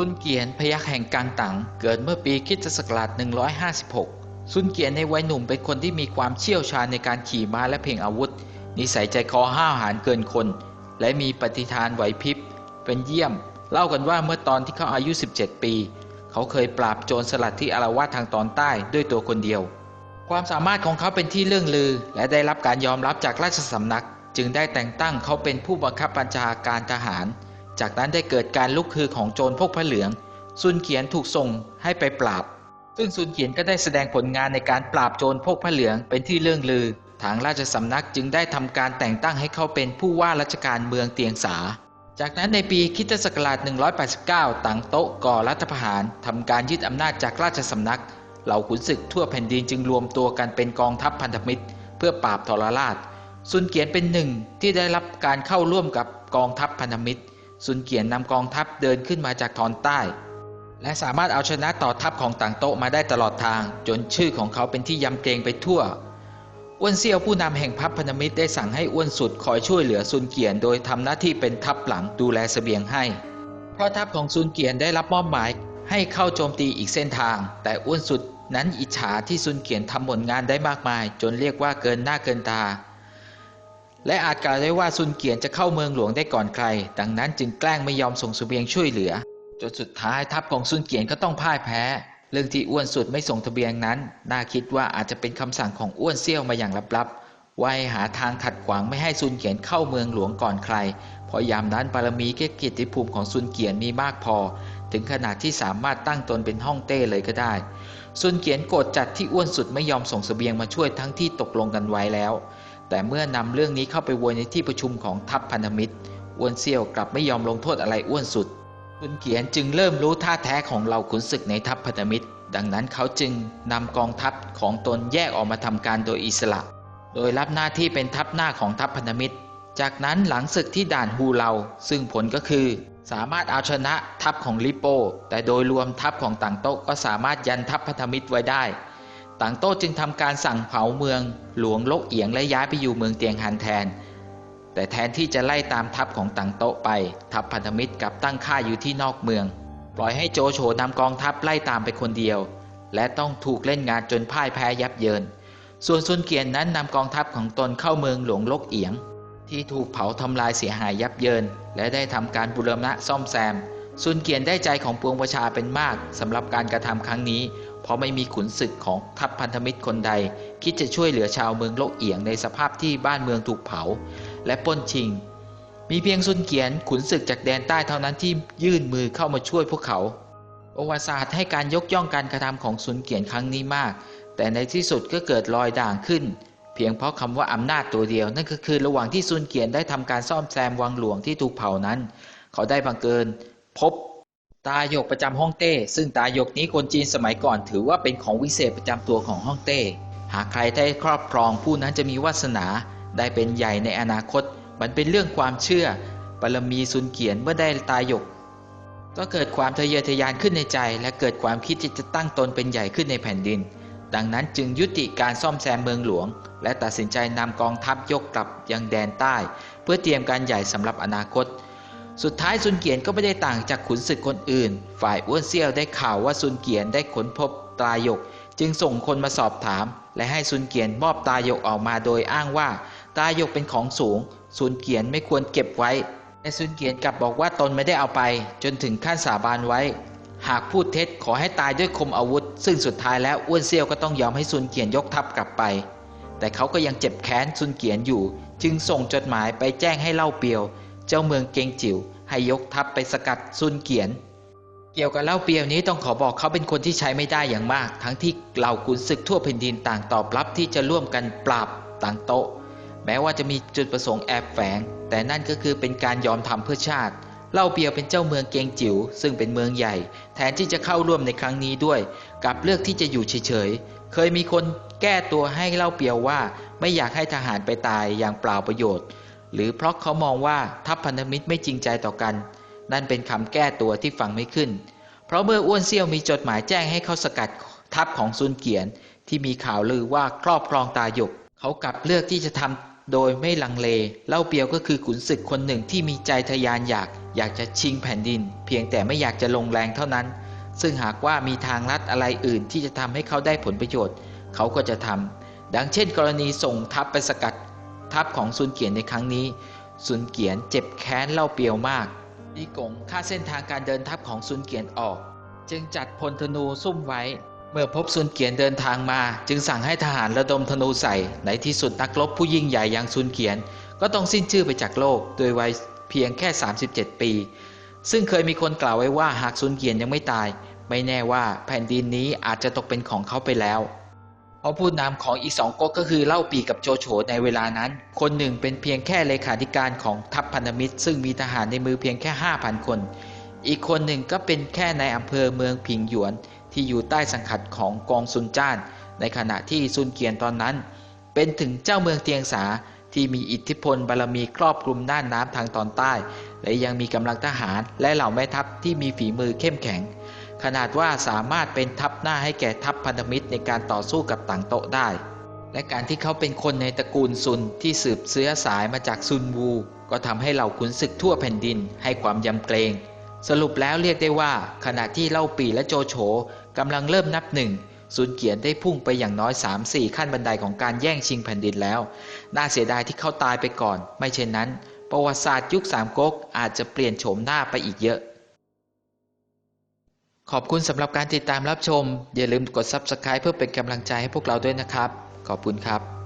ซุนเกียนพยัคฆ์แห่งกังตังเกิดเมื่อปีคิศักราช156 ซุนเกียนในวัยหนุ่มเป็นคนที่มีความเชี่ยวชาญในการขี่ม้าและเพ่งอาวุธ นิสัยใจคอห้าวหาญเกินคน และมีปฏิทานไหวพริบ เป็นเยี่ยม เล่ากันว่าเมื่อตอนที่เขาอายุ 17 ปี เขาเคยปราบโจรสลัดที่อารวาสทางตอนใต้ด้วยตัวคนเดียว ความสามารถของเขาเป็นที่เรื่องลือ และได้รับการยอมรับจากราชสำนัก จึงได้แต่งตั้งเขาเป็นผู้บังคับบัญชาการทหาร จากนั้นได้เกิดการลุกคือของโจรพวกพระเหลือง ซุนเขียนถูกส่งให้ไปปราบ ซึ่งซุนเขียนก็ได้แสดงผลงานในการปราบโจรพวกพระเหลืองเป็นที่เรื่องลือ ทางราชสำนักจึงได้ทำการแต่งตั้งให้เขาเป็นผู้ว่าราชการเมืองเตียงสา จากนั้นในปีคริสตศักราช 189ต่างโต๊ะก่อรัฐประหารทำการยึดอำนาจจากราชสำนัก เหล่าขุนศึกทั่วแผ่นดินจึงรวมตัวกันเป็นกองทัพพันธมิตร เพื่อปราบทรราชซุนเกียนเป็นหนึ่งที่ได้รับการเข้าร่วมกับกองทัพพันธมิตร ซุนเกียนนำกองทัพเดินขึ้นมาจากทอนใต้ และสามารถเอาชนะต่อทัพของต่างโต๊ะมาได้ตลอดทาง จนชื่อของเขาเป็นที่ยำเกรงไปทั่วอ้วนเซียวผู้นำแห่งพัพพนมิตรได้สั่งให้อ้วนสุดคอยช่วยเหลือซุนเกียนโดยทำหน้าที่เป็นทัพหลังดูแลเสบียงให้ เพราะทัพของซุนเกียนได้รับมอบหมายให้เข้าโจมตีอีกเส้นทาง แต่อ้วนสุดนั้นอิจฉาที่ซุนเกียนทำผลงานได้มากมาย จนเรียกว่าเกินหน้าเกินตา และอาจกล่าวได้ว่าซุนเกียนจะเข้าเมืองหลวงได้ก่อนใคร ดังนั้นจึงแกล้งไม่ยอมส่งสเสบียงช่วยเหลือ จนสุดท้ายทัพของซุนเกียนก็ต้องพ่ายแพ้ เรื่องที่อ้วนสุดไม่ส่งทะเบียงนั้น น่าคิดว่าอาจจะเป็นคำสั่งของอ้วนเซี่ยวมาอย่างลับๆว่าให้หาทางขัดขวางไม่ให้ซุนเกียนเข้าเมืองหลวงก่อนใคร เพราะยามนั้นบารมีเกียรติภูมิของซุนเกียนมีมากพอ ถึงขนาดที่สามารถตั้งตนเป็นฮ่องเต้เลยก็ได้ซุนเกียนโกรธจัดที่อ้วนสุดไม่ยอมส่งสเสบียงมาช่วยทั้งที่ตกลงกันไว้แล้ว แต่เมื่อนำเรื่องนี้เข้าไปโวยในที่ประชุมของทัพพันธมิตรอ้วนเซี่ยวกลับไม่ยอมลงโทษอะไรอ้วนสุดซุนเกียนจึงเริ่มรู้ท่าแท้ของเหล่าขุนศึกในทัพพันธมิตร ดังนั้นเขาจึงนำกองทัพของตนแยกออกมาทำการโดยอิสระ โดยรับหน้าที่เป็นทัพหน้าของทัพพันธมิตร จากนั้นหลังศึกที่ด่านฮูเลาซึ่งผลก็คือ สามารถเอาชนะทัพของลิโป แต่โดยรวมทัพของต่างโต๊ะก็สามารถยันทัพพันธมิตรไว้ได้ ต่างโต๊ะจึงทำการสั่งเผาเมืองหลวงลกเอียงและย้ายไปอยู่เมืองเตียงฮันแทน แต่แทนที่จะไล่ตามทัพของต่างโต๊ะไปทัพพันธมิตรกลับตั้งค่ายอยู่ที่นอกเมือง ปล่อยให้โจโฉนำกองทัพไล่ตามไปคนเดียว และต้องถูกเล่นงานจนพ่ายแพ้ยับเยิน ส่วนซุนเกียนนั้นนำกองทัพของตนเข้าเมืองหลวงลกเอียง ที่ถูกเผาทำลายเสียหายยับเยิน และได้ทำการบูรณะซ่อมแซมซุนเกียนได้ใจของปวงประชาเป็นมากสำหรับการกระทำครั้งนี้ ราะไม่มีขุนศึกของทัพพันธมิตรคนใด คิดจะช่วยเหลือชาวเมืองโลกเอียงในสภาพที่บ้านเมืองถูกเผา และป้นชิง มีเพียงซุนเกียนขุนศึกจากแดนใต้เท่านั้นที่ยื่นมือเข้ามาช่วยพวกเขาประวัติศาสตร์ให้การยกย่องการกระทำของซุนเกียนครั้งนี้มาก แต่ในที่สุดก็เกิดรอยด่างขึ้น เพียงเพราะคำว่าอำนาจตัวเดียว นั่นก็คือระหว่างที่ซุนเกียนได้ทำการซ่อมแซมวังหลวงที่ถูกเผานั้น เขาได้บังเกิน พบ ตาหยกประจำฮ่องเต้ ซึ่งตาหยกนี้คนจีนสมัยก่อนถือว่าเป็นของวิเศษประจำตัวของฮ่องเต้ หากใครได้ครอบครองผู้นั้นจะมีวาสนา ได้เป็นใหญ่ในอนาคต มันเป็นเรื่องความเชื่อบารมีซุนเกียนเมื่อได้ตาหยก ก็เกิดความทะเยอทะยานขึ้นในใจ และเกิดความคิดที่จะตั้งตนเป็นใหญ่ขึ้นในแผ่นดิน ดังนั้นจึงยุติการซ่อมแซมเมืองหลวง และตัดสินใจนำกองทัพยกกลับยังแดนใต้ เพื่อเตรียมการใหญ่สำหรับอนาคต สุดท้ายซุนเกียนก็ไม่ได้ต่างจากขุนศึกคนอื่น ฝ่ายอ้วนเซี่ยวได้ข่าวว่าซุนเกียนได้ค้นพบตาหยก จึงส่งคนมาสอบถาม และให้ซุนเกียนมอบตาหยกออกมาโดยอ้างว่า ตาหยกเป็นของสูงซุนเกียนไม่ควรเก็บไว้ แต่ซุนเกียนกลับบอกว่าตนไม่ได้เอาไป จนถึงขั้นสาบานไว้ หากพูดเท็จขอให้ตายด้วยคมอาวุธ ซึ่งสุดท้ายแล้วอ้วนเซี่ยวก็ต้องยอมให้ซุนเกียนยกทัพกลับไป แต่เขาก็ยังเจ็บแค้นซุนเกียนอยู่ จึงส่งจดหมายไปแจ้งให้เล่าเปียว เจ้าเมืองเกงจิ๋วให้ยกทัพไปสกัดซุนเกียน เกี่ยวกับเล่าเปียวนี้ต้องขอบอกเขาเป็นคนที่ใช้ไม่ได้อย่างมาก ทั้งที่เหล่าขุนศึกทั่วแผ่นดินต่างตอบรับที่จะร่วมกันปราบต่างโต๊ะ แม้ว่าจะมีจุดประสงค์แอบแฝง แต่นั่นก็คือเป็นการยอมทำเพื่อชาติเล่าเปียวเป็นเจ้าเมืองเกงจิ๋วซึ่งเป็นเมืองใหญ่ แทนที่จะเข้าร่วมในครั้งนี้ด้วยกับเลือกที่จะอยู่เฉยๆ เคยมีคนแก้ตัวให้เล่าเปียวว่าไม่อยากให้ทหารไปตายอย่างเปล่าประโยชน์ หรือเพราะเขามองว่าทัพพันธมิตรไม่จริงใจต่อกัน นั่นเป็นคำแก้ตัวที่ฟังไม่ขึ้น เพราะเมื่ออ้วนเซี่ยวมีจดหมายแจ้งให้เขาสกัดทัพของซุนเกียนที่มีข่าวลือว่าครอบครองตาหยก เขากลับเลือกที่จะทำโดยไม่ลังเล เล่าเปียวก็คือขุนศึกคนหนึ่งที่มีใจทะยานอยาก อยากจะชิงแผ่นดิน เพียงแต่ไม่อยากจะลงแรงเท่านั้น ซึ่งหากว่ามีทางลัดอะไรอื่นที่จะทำให้เขาได้ผลประโยชน์ เขาก็จะทำดังเช่น กรณีส่งทัพไปสกัด ทัพของซุนเกียนในครั้งนี้ซุนเกียนเจ็บแค้นเล่าเปียวมากลีกงฆ่าเส้นทางการเดินทัพของซุนเกียนออก จึงจัดพลธนูซุ่มไว้ เมื่อพบซุนเกียนเดินทางมา จึงสั่งให้ทหารระดมธนูใส่ในที่สุดนักรบผู้ยิ่งใหญ่อย่างซุนเกียน ก็ต้องสิ้นชื่อไปจากโลกโดยวัยเพียงแค่ 37 ปี ซึ่งเคยมีคนกล่าวไว้ว่าหากซุนเกียนยังไม่ตาย ไม่แน่ว่าแผ่นดินนี้อาจจะตกเป็นของเขาไปแล้ว เพราะผู้นำของอีกสองก๊กก็คือเล่าปีกับโจโฉในเวลานั้น คนหนึ่งเป็นเพียงแค่เลขาธิการของทัพพันธมิตร ซึ่งมีทหารในมือเพียงแค่ 5,000 คน อีกคนหนึ่งก็เป็นแค่ในอำเภอเมืองผิงหยวน ที่อยู่ใต้สังกัดของกองซุนจ้าน ในขณะที่ซุนเกียนตอนนั้น เป็นถึงเจ้าเมืองเตียงสาที่มีอิทธิพลบารมีครอบคลุมน่านน้ำทางตอนใต้ และยังมีกำลังทหารและเหล่าแม่ทัพที่มีฝีมือเข้มแข็ง ขนาดว่าสามารถเป็นทัพหน้าให้แก่ทัพพันธมิตรในการต่อสู้กับต่างโต๊ะได้ และการที่เขาเป็นคนในตระกูลซุนที่สืบเชื้อสายมาจากซุนวู ก็ทำให้เหล่าขุนศึกทั่วแผ่นดินให้ความยำเกรงสรุปแล้วเรียกได้ว่าขณะที่เล่าปีและโจโฉกำลังเริ่มนับหนึ่งซุนเกียนได้พุ่งไปอย่างน้อย 3-4 ขั้นบันไดของการแย่งชิงแผ่นดินแล้ว น่าเสียดายที่เขาตายไปก่อน ไม่เช่นนั้น ประวัติศาสตร์ยุคสามก๊กอาจจะเปลี่ยนโฉมหน้าไปอีกเยอะ ขอบคุณสำหรับการติดตามรับชม อย่าลืมกด Subscribe เพื่อเป็นกำลังใจให้พวกเราด้วยนะครับ ขอบคุณครับ